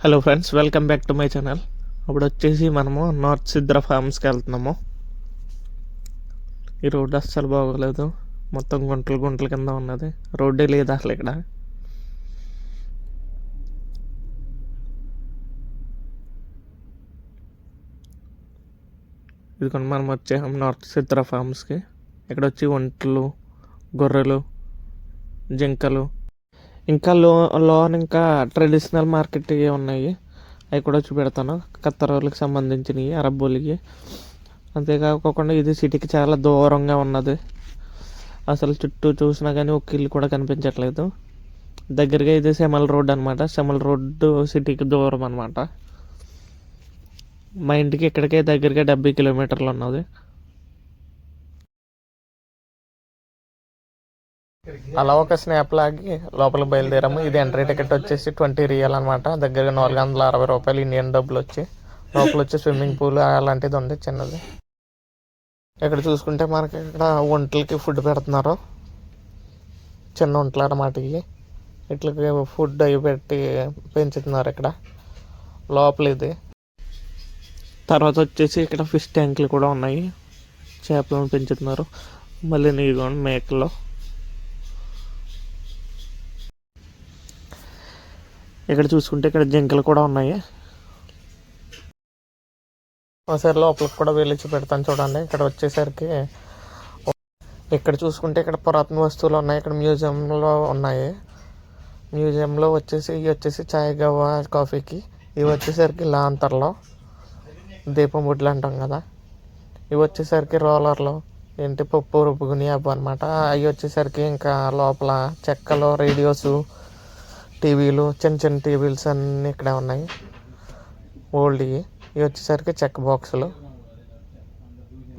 Hello friends welcome back to my channel ఇప్పుడు వచ్చేసి మనము నార్త్ సిద్ర ఫార్మ్స్కి వెళ్తున్నాము. ఈ రోడ్డు అస్సలు బాగోలేదు. మొత్తం గుంటలు గుంటల కింద ఉన్నది. రోడ్డే లేదు అసలు ఇక్కడ. ఇదిగోండి మనం వచ్చాము నార్త్ సిద్ర ఫార్మ్స్కి ఇక్కడ వచ్చి ఒంట్లు గొర్రెలు జింకలు ఇంకా లో లోన్ ఇంకా ట్రెడిషనల్ మార్కెట్ ఉన్నాయి. అవి కూడా చూపెడతాను. కత్తరోళ్ళకి సంబంధించినవి అరబ్బోళ్ళకి అంతేకాకుండా ఇది సిటీకి చాలా దూరంగా ఉన్నది. అసలు చుట్టూ చూసినా కానీ ఒక ఇల్లు కూడా కనిపించట్లేదు. దగ్గరగా ఇది సెమల్ రోడ్ అనమాట సెమల్ రోడ్డు సిటీకి దూరం అనమాట మా ఇంటికి ఇక్కడికే దగ్గరగా డెబ్బై కిలోమీటర్లు ఉన్నది. అలా ఒక స్నాప్ లాగి లోపలికి బయలుదేరాము. ఇది ఎంట్రీ టికెట్ వచ్చేసి ట్వంటీ రియల్ అనమాట దగ్గరగా నాలుగు వందల అరవై రూపాయలు ఇండియన్ డబ్బులు వచ్చి లోపల వచ్చి స్విమ్మింగ్ పూల్ అలాంటిది ఉంది చిన్నది. ఇక్కడ చూసుకుంటే మనకి ఇక్కడ ఒంట్లకి ఫుడ్ పెడుతున్నారు. చిన్న ఒంట్లు అనమాట ఇవి. ఇట్లకి ఫుడ్ అవి పెట్టి పెంచుతున్నారు ఇక్కడ. లోపల ఇది. తర్వాత వచ్చేసి ఇక్కడ ఫిష్ ట్యాంకులు కూడా ఉన్నాయి. చేపలను పెంచుతున్నారు. మళ్ళీ నీరు మేకలు. ఇక్కడ చూసుకుంటే ఇక్కడ జింకలు కూడా ఉన్నాయి. ఒకసారి లోపలికి కూడా వెళ్ళి పెడతాను చూడండి. ఇక్కడ వచ్చేసరికి ఇక్కడ చూసుకుంటే ఇక్కడ పురాతన వస్తువులు ఉన్నాయి. ఇక్కడ మ్యూజియంలో ఉన్నాయి. మ్యూజియంలో వచ్చేసి ఇవి వచ్చేసి చాయ్ గవ్వ కాఫీకి. ఇవి వచ్చేసరికి లాంతర్లో దీపం బుడ్లు అంటాం కదా. ఇవి వచ్చేసరికి రోలర్లు. ఏంటి? పప్పు రుబ్బుకుని అవ్వ అనమాట అవి వచ్చేసరికి ఇంకా లోపల చెక్కలు రేడియోస్ టీవీలు చిన్న చిన్న టీవీలు అన్నీ ఇక్కడే ఉన్నాయి. ఓల్డ్ ఇవి ఇవి వచ్చేసరికి చెక్ బాక్సులు.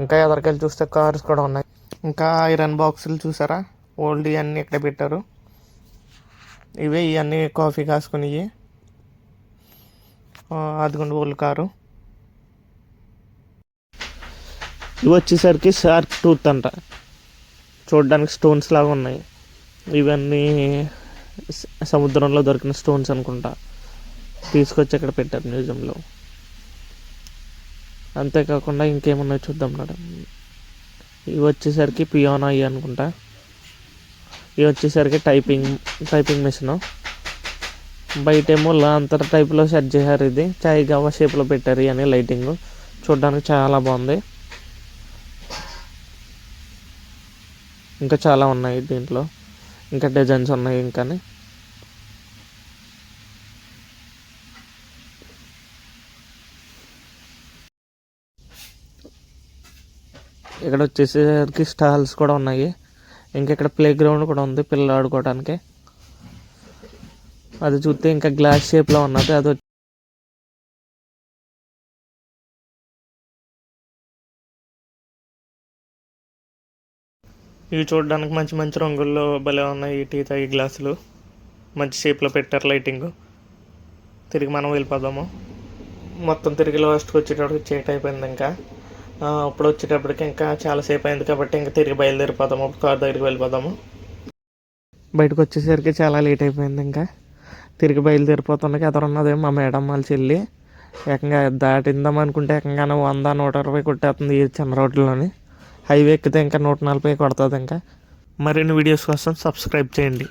ఇంకా ఎదరికెళ్ళి చూస్తే కార్స్ కూడా ఉన్నాయి. ఇంకా ఐరన్ బాక్సులు చూసారా? ఓల్డ్ అన్నీ ఇక్కడ పెట్టారు. ఇవే ఇవన్నీ కాఫీ కాసుకుని అదిగోండి ఓల్డ్ కారు. ఇవి వచ్చేసరికి షార్క్ టూత్ అంట. చూడడానికి స్టోన్స్ లాగా ఉన్నాయి. ఇవన్నీ సముద్రంలో దొరికిన స్టోన్స్ అనుకుంటా. తీసుకొచ్చి అక్కడ పెట్టారు మ్యూజియంలో. అంతేకాకుండా ఇంకేమున్నాయో చూద్దాం మేడం. ఇవి వచ్చేసరికి పియానో అయ్యి అనుకుంటా. ఇవి వచ్చేసరికి టైపింగ్ టైపింగ్ మిషన్. బయటేమో లాంతర్ టైప్లో సెట్ చేశారు ఇది. చాయ్ గవ్వ షేప్లో పెట్టారు అని లైటింగ్. చూడడానికి చాలా బాగుంది. ఇంకా చాలా ఉన్నాయి దీంట్లో. ఇంకా డిజైన్స్ ఉన్నాయి ఇంకా ఇక్కడ వచ్చేసరికి స్టాల్స్ కూడా ఉన్నాయి. ఇంకా ఇక్కడ ప్లే గ్రౌండ్ కూడా ఉంది పిల్లలు ఆడుకోవడానికి అది చూస్తే ఇంకా గ్లాస్ షేప్లో ఉన్నది. అది ఇవి చూడడానికి మంచి మంచి రంగుల్లో భలే ఉన్నాయి ఈ టీ తాగి గ్లాసులు. మంచి షేప్లో పెట్టారు లైటింగ్. తిరిగి మనం వెళ్ళిపోదాము. మొత్తం తిరిగి లాస్ట్కి వచ్చేటప్పటికి చీట్ అయిపోయింది ఇంకా. అప్పుడు వచ్చేటప్పటికి ఇంకా చాలా సేపు అయింది కాబట్టి ఇంకా తిరిగి బయలుదేరిపోదాము. కార్ దగ్గరికి వెళ్ళిపోదాము. బయటకు వచ్చేసరికి చాలా లేట్ అయిపోయింది ఇంకా. తిరిగి బయలుదేరిపోతుండగా ఎదురున్నదే మా మేడం వాళ్ళ చెల్లి. ఏకంగా దాటిందాం అనుకుంటే ఏకంగానే వంద నూట ఇరవై కొట్టేస్తుంది ఈ చిన్న రోడ్లోని హైవే ఎక్కితే ఇంకా నూట నలభై కొడుతుంది ఇంకా. మరిన్ని వీడియోస్ కోసం సబ్స్క్రైబ్ చేయండి.